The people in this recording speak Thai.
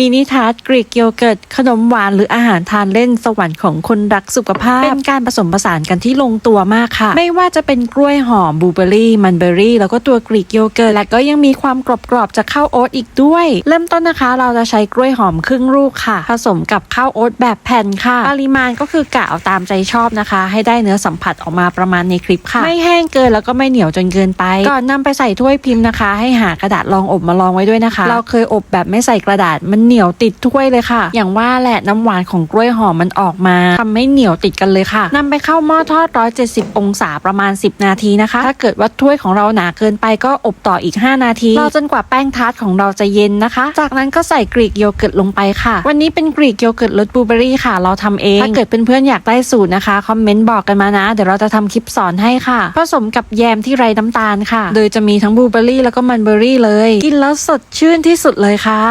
มินิทาร์ตกรีกโยเกิร์ตขนมหวานหรืออาหารทานเล่นสวรรค์ของคนรักสุขภาพ เป็นการผสมผสานกันที่ลงตัวมากค่ะ ไม่ว่าจะเป็นกล้วยหอมบลูเบอร์รี่มันเบอร์รี่ แล้วก็ตัวกรีกโยเกิร์ตและก็ยังมีความกรอบๆจากข้าวโอ๊ตอีกด้วย เริ่มต้นนะคะ เราจะใช้กล้วยหอมครึ่งลูกค่ะ ผสมกับข้าวโอ๊ตแบบแผ่นค่ะ ปริมาณก็คือกะเอาตามใจชอบนะคะ ให้ได้เนื้อสัมผัสออกมาประมาณในคลิปค่ะ ไม่แห้งเกินแล้วก็ไม่เหนียวจนเกินไป ก่อนนำไปใส่ถ้วยพิมพ์นะคะ ให้หากระดาษรองอบมาลองไว้ด้วยนะคะ เราเคยอบแบบไม่ใส่กระดาษมันเหนียวติดถ้วยเลยค่ะ อย่างว่าแหละน้ำหวานของกล้วยหอมมันออกมาทำให้เหนียวติดกันเลยค่ะนำไปเข้าหม้อทอด 170 องศาประมาณ 10 นาทีนะคะ ถ้าเกิดว่าถ้วยของเราหนาเกินไปก็อบต่ออีก 5 นาทีรอจนกว่าแป้งทาร์ตของเราจะเย็นนะคะ จากนั้นก็ใส่กรีกโยเกิร์ตลงไปค่ะ วันนี้เป็นกรีกโยเกิร์ตรสบลูเบอรี่ค่ะ เราทำเอง ถ้าเกิดเพื่อนๆอยากได้สูตรนะคะคอมเมนต์บอกกันมานะ เดี๋ยวเราจะทำคลิปสอนให้ค่ะ ผสมกับแยมที่ไร้น้ำตาลค่ะ โดยจะมีทั้งบลูเบอรี่แล้วก็มันเบอรี่เลย กินแล้วสดชื่นที่สุดเลยค่ะ